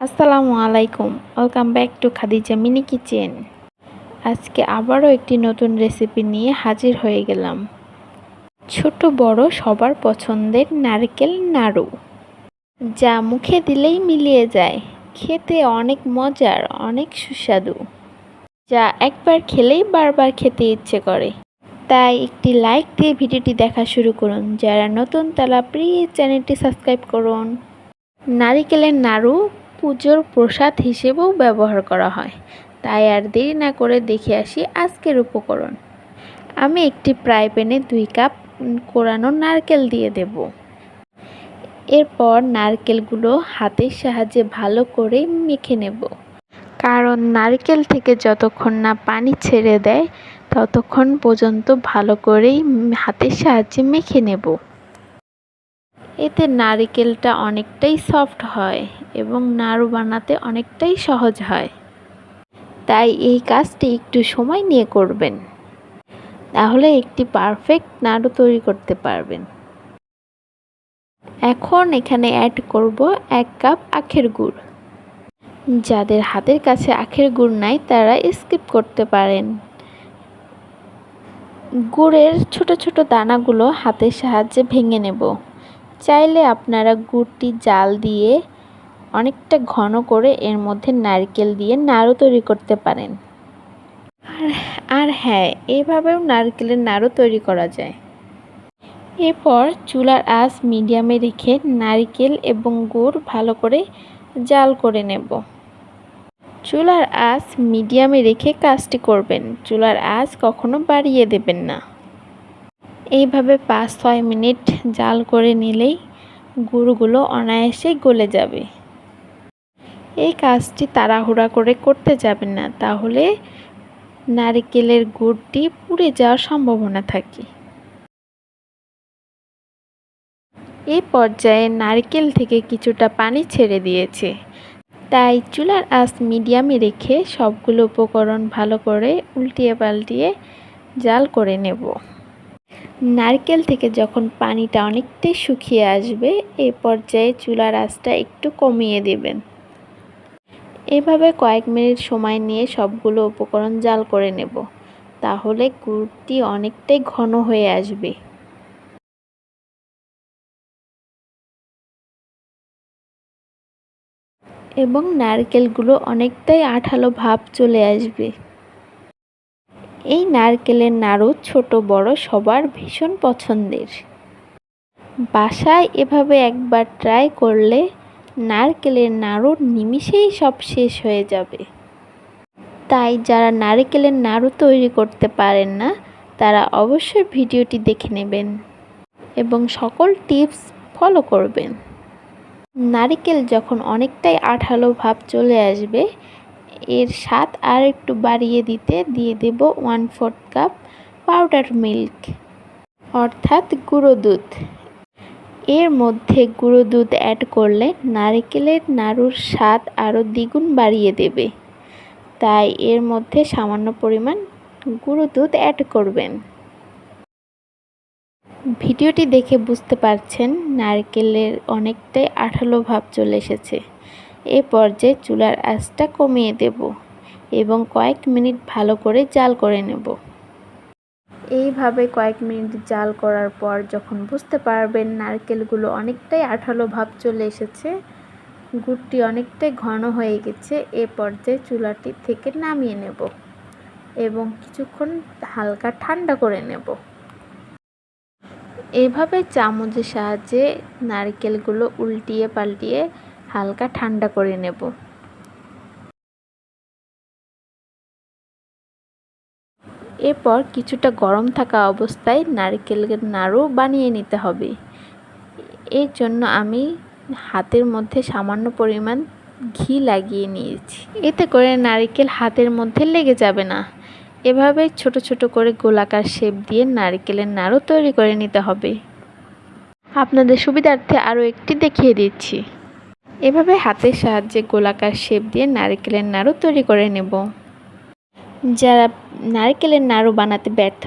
আসসালামু আলাইকুম। Welcome back to Khadija mini kitchen আজকে আবারও একটি নতুন রেসিপি নিয়ে হাজির হয়ে গেলাম। ছোট বড় সবার পছন্দের নারকেল নাড়ু। যা মুখে দিলেই মিলিয়ে যায়। খেতে অনেক মজার, অনেক সুস্বাদু। যা একবার খেলেই বারবার খেতে ইচ্ছে করে। তাই একটি লাইক দিয়ে ভিডিওটি দেখা শুরু করুন। যারা নতুন তারা প্লিজ চ্যানেলটি সাবস্ক্রাইব করুন। নারিকেলের নাড়ু পুজোর প্রসাদ হিসেবেও ব্যবহার করা হয়। তাই আর দেরি না করে দেখে আসি আজকের উপকরণ। আমি একটি ফ্রাই প্যানে দুই কাপ কোরানো নারকেল দিয়ে দেব। এরপর নারকেলগুলো হাতের সাহায্যে ভালো করে মেখে নেব। কারণ নারকেল থেকে যতক্ষণ না পানি ছেড়ে দেয়, ততক্ষণ পর্যন্ত ভালো করেই হাতের সাহায্যে মেখে নেব। এতে নারিকেলটা অনেকটাই সফট হয় এবং নাড়ু বানাতে অনেকটাই সহজ হয়। তাই এই কাজটি একটু সময় নিয়ে করবেন। তাহলে একটি পারফেক্ট নাড়ু তৈরি করতে পারবেন। এখন এখানে অ্যাড করব এক কাপ আখের গুড়। যাদের হাতের কাছে আখের গুড় নাই, তারা স্কিপ করতে পারেন। গুড়ের ছোট ছোট দানাগুলো হাতের সাহায্যে ভেঙে নেব। চাইলে আপনারা গুড়টি জাল দিয়ে অনেকটা ঘন করে এর মধ্যে নারকেল দিয়ে নাড়ু তৈরি করতে পারেন। আর আর হ্যাঁ এভাবেও নারকেলের নাড়ু তৈরি করা যায়। এরপর চুলার আঁচ মিডিয়ামে রেখে নারকেল এবং গুড় ভালো করে জাল করে নেব। চুলার আঁচ মিডিয়ামে রেখে কাজটি করবেন। চুলার আঁচ কখনো বাড়িয়ে দেবেন না। এইভাবে পাঁচ ছয় মিনিট জাল করে নিলেই গুড়গুলো অনায়াসে গলে যাবে। এই কাজটি তাড়াহুড়া করে করতে যাবেন না, তাহলে নারকেলের গুড়টি পুড়ে যাওয়ার সম্ভাবনা থাকে। এই পর্যায়ে নারকেল থেকে কিছুটা পানি ছেড়ে দিয়েছে। তাই চুলার আঁচ মিডিয়ামে রেখে সবগুলো উপকরণ ভালো করে উল্টিয়ে পাল্টিয়ে জাল করে নেব। নারকেল থেকে যখন পানিটা অনেকটাই শুকিয়ে আসবে, এ পর্যায়ে চুলার আঁচটা একটু কমিয়ে দেবেন। এভাবে কয়েক মিনিট সময় নিয়ে সবগুলো উপকরণ জাল করে নেব, তাহলে গুড়টি অনেকটাই ঘন হয়ে আসবে। এবং নারকেলগুলো অনেকটাই আঠালো ভাব চলে আসবে। এই নারকেলের নাড়ু ছোট বড় সবার ভীষণ পছন্দের। বাসায় এভাবে একবার ট্রাই করলে নারকেলের নাড়ু নিমিষেই সব শেষ হয়ে যাবে। তাই যারা নারকেলের নাড়ু তৈরি করতে পারেন না, তারা অবশ্যই ভিডিওটি দেখে নেবেন এবং সকল টিপস ফলো করবেন। নারিকেল যখন অনেকটাই আঠালো ভাব চলে আসবে এর স্বাদ আর একটু বাড়িয়ে দিতে দিয়ে দেব one fourth cup powder milk অর্থাৎ গুঁড়ো দুধ। এর মধ্যে গুঁড়ো দুধ অ্যাড করলে নারিকেলের নাড়ুর স্বাদ আরও দ্বিগুণ বাড়িয়ে দেবে। তাই এর মধ্যে সামান্য পরিমাণ গুঁড়ো দুধ অ্যাড করবেন। ভিডিওটি দেখে বুঝতে পারছেন নারকেলের অনেকটাই আঠালো ভাব চলে এসেছে। এ পর্যায়ে চুলার আঁচটা কমিয়ে দেব এবং কয়েক মিনিট ভালো করে জাল করে নেব। এইভাবে কয়েক মিনিট জাল করার পর যখন বুঝতে পারবেন নারকেলগুলো অনেকটাই আঠালো ভাব চলে এসেছে, গুড়টি অনেকটাই ঘন হয়ে গেছে, এ পর্যায়ে চুলাটি থেকে নামিয়ে নেব এবং কিছুক্ষণ হালকা ঠান্ডা করে নেব। এভাবে চামচের সাহায্যে নারকেলগুলো উল্টিয়ে পাল্টিয়ে হালকা ঠান্ডা করে নেব। এরপর কিছুটা গরম থাকা অবস্থায় নারকেলের নাড়ু বানিয়ে নিতে হবে। এর জন্য আমি হাতের মধ্যে সামান্য পরিমাণ ঘি লাগিয়ে নিয়েছি। এতে করে নারকেল হাতের মধ্যে লেগে যাবে না। এভাবে ছোট ছোট করে গোলাকার শেপ দিয়ে নারকেলের নাড়ু তৈরি করে নিতে হবে। আপনাদের সুবিধার্থে আরও একটি দেখিয়ে দিচ্ছি। এভাবে হাতের সাহায্যে গোলাকার শেপ দিয়ে নারকেলের নাড়ু তৈরি করে নেব। যারা নারকেলের নাড়ু বানাতে ব্যর্থ